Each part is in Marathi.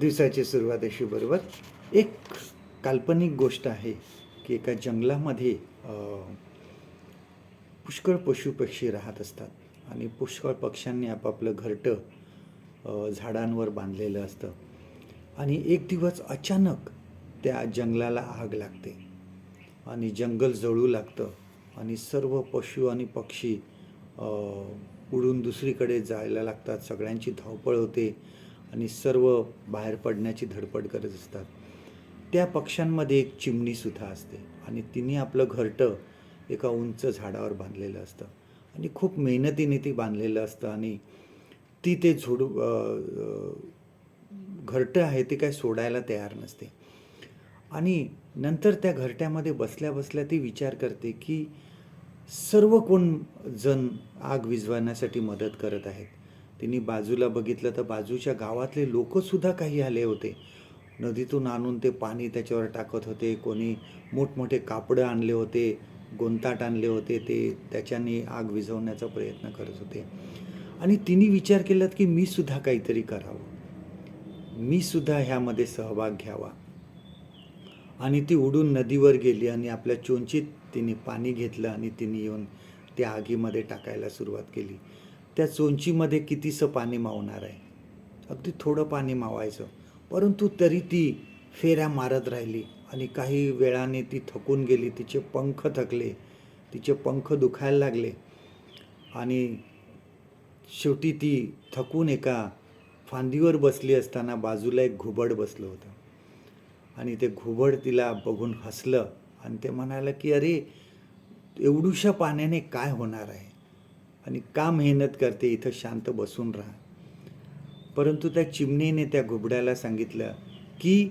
दिवसाची सुरुवातीशी बरोबर. एक काल्पनिक गोष्ट आहे की एका जंगलामध्ये पुष्कळ पशुपक्षी राहत असतात. आणि पुष्कळ पक्ष्यांनी आपापलं घरटं झाडांवर बांधलेलं असतं. आणि एक दिवस अचानक त्या जंगलाला आग लागते. आणि जंगल जळू लागतं. आणि सर्व पशु आणि पक्षी उडून दुसरीकडे जायला लागतात. सगळ्यांची धावपळ होते. आणि सर्व बाहेर पडण्याची धडपड करत असतात. त्या पक्ष्यांमध्ये एक चिमणीसुद्धा असते आणि तिने आपलं घरटं एका उंच झाडावर बांधलेलं असतं. आणि खूप मेहनतीने ती बांधलेलं असतं आणि ती ते झोड घरटं आहे ते काय सोडायला तयार नसते. आणि नंतर त्या घरट्यामध्ये बसल्या बसल्या ती विचार करते की सर्व कोण जण आग विझवण्यासाठी मदत करत आहेत. तिने बाजूला बघितलं तर बाजूच्या गावातले लोकसुद्धा काही आले होते. नदीतून आणून ते पाणी त्याच्यावर टाकत होते. कोणी मोठमोठे कापडं आणले होते गोंताट आणले होते. ते त्याच्याने आग विझवण्याचा प्रयत्न करत होते. आणि तिने विचार केलात की मी सुद्धा काहीतरी करावं. मी सुद्धा ह्यामध्ये सहभाग घ्यावा. आणि ती उडून नदीवर गेली आणि आपल्या चोंचीत तिने पाणी घेतलं आणि तिने येऊन त्या आगीमध्ये टाकायला सुरुवात केली. त्या चोंचीमध्ये कितीसं पाणी मावणार आहे? अगदी थोडं पाणी मावायचं. परंतु तरी ती फेऱ्या मारत राहिली आणि काही वेळाने ती थकून गेली. तिचे पंख थकले. तिचे पंख दुखायला लागले. आणि शेवटी ती थकून एका फांदीवर बसली असताना बाजूला एक घुबड बसलं होतं. आणि ते घुबड तिला बघून हसलं आणि ते म्हणालं की अरे एवढूशा पाण्याने काय होणार आहे? आणि का मेहनत करते इथं शांत बसून राहा. परंतु त्या चिमणीने त्या घुबड्याला सांगितलं की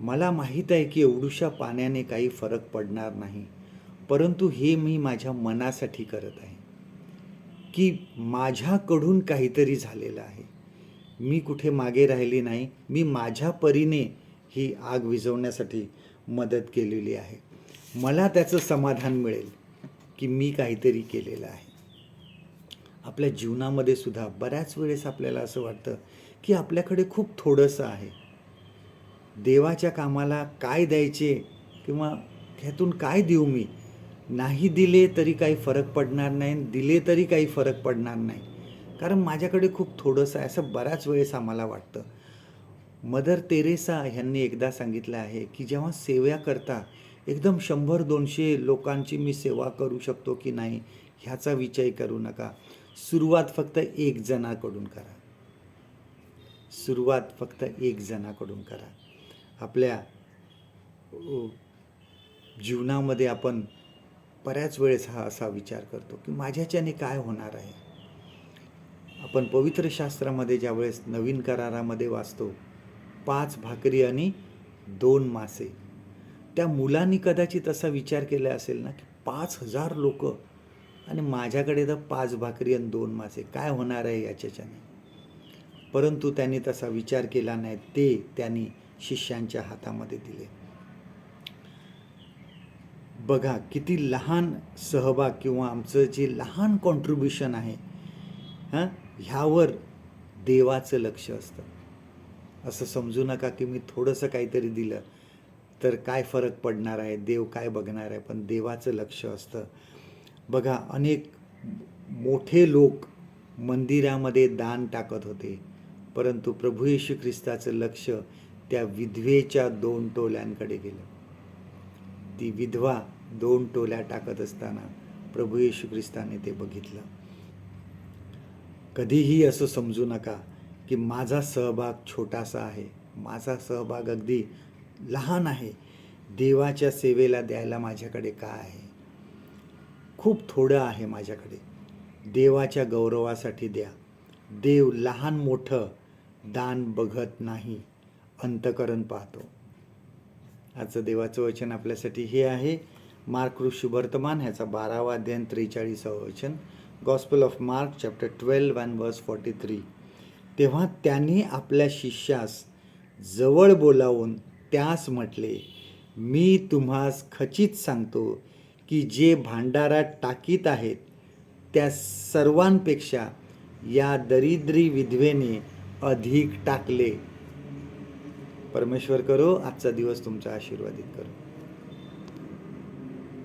मला माहीत आहे की एवढूशा पाण्याने काही फरक पडणार नाही परंतु हे मी माझ्या मनासाठी करत आहे. की माझ्याकडून काहीतरी झालेलं आहे. मी कुठे मागे राहिली नाही मी माझ्या परीने ही आग विझवण्यासाठी मदत केलेली आहे. मला त्याचं समाधान मिळेल की मी काहीतरी केलेलं आहे. आपल्या जीवनामध्ये सुद्धा बऱ्याच वेळेस आपल्याला असं वाटतं की आपल्याकडे खूप थोडंसं आहे. देवाच्या कामाला काय द्यायचे किंवा ह्यातून काय देऊ मी? नाही दिले तरी काही फरक पडणार नाही दिले तरी काही फरक पडणार नाही. कारण माझ्याकडे खूप थोडंसं आहे असं बऱ्याच वेळेस आम्हाला वाटतं. मदर तेरेसा ह्यांनी एकदा सांगितलं आहे की जेव्हा सेवा करता एकदम शंभर दोनशे लोकांची मी सेवा करू शकतो की नाही ह्याचा विचार करू नका. सुरुवात फक्त एक जणाकडून करा. सुरुवात फक्त एक जणाकडून करा. आपल्या जीवनामध्ये आपण बऱ्याच वेळेस हा असा विचार करतो की माझ्याच्याने काय होणार आहे? आपण पवित्र शास्त्रामध्ये ज्यावेळेस नवीन करारामध्ये वाचतो पाच भाकरी आणि दोन मासे. त्या मुलांनी कदाचित असा विचार केला असेल ना की पाच हजार लोक आणि माझ्याकडे तर पाच भाकरी आणि दोन मासे. काय होणार आहे याच्याच्याने परंतु त्यांनी तसा विचार केला नाही ते त्यांनी शिष्यांच्या हातामध्ये दिले. बघा किती लहान सहभाग किंवा आमचं जे लहान कॉन्ट्रीब्युशन आहे हां ह्यावर देवाचं लक्ष असतं. असं समजू नका की मी थोडंसं काहीतरी दिलं तर काय फरक पडणार आहे? देव काय बघणार आहे? पण देवाचं लक्ष असतं. बघा अनेक मोठे लोक मंदिरामध्ये दान टाकत होते. परंतु प्रभू येशू ख्रिस्ताचं लक्ष त्या विधवेच्या दोन टोल्यांकडे गेलं. ती विधवा दोन टोल्या टाकत असताना प्रभू येशू ख्रिस्ताने ते बघितलं. कधीही असं समजू नका की माझा सहभाग छोटासा आहे. माझा सहभाग अगदी लहान आहे. देवाच्या सेवेला द्यायला माझ्याकडे काय आहे? खूप थोडं आहे माझ्याकडे. देवाच्या गौरवासाठी द्या. देव लहान मोठं दान बघत नाही अंतकरण पाहतो. आजचं देवाचं वचन आपल्यासाठी हे आहे. मार्क शुभवर्तमान ह्याचा बारावा अध्ययन त्रेचाळीसावं वचन. Gospel of Mark chapter twelve and verse forty three तेव्हा त्यांनी आपल्या शिष्यास जवळ बोलावून त्यास म्हटले मी तुम्हास खचित सांगतो की जे भांडारात टाकीत आहेत त्या सर्वांपेक्षा या दरिद्री विधवेने अधिक टाकले. परमेश्वर करो आजचा दिवस तुमचा आशीर्वादित करो.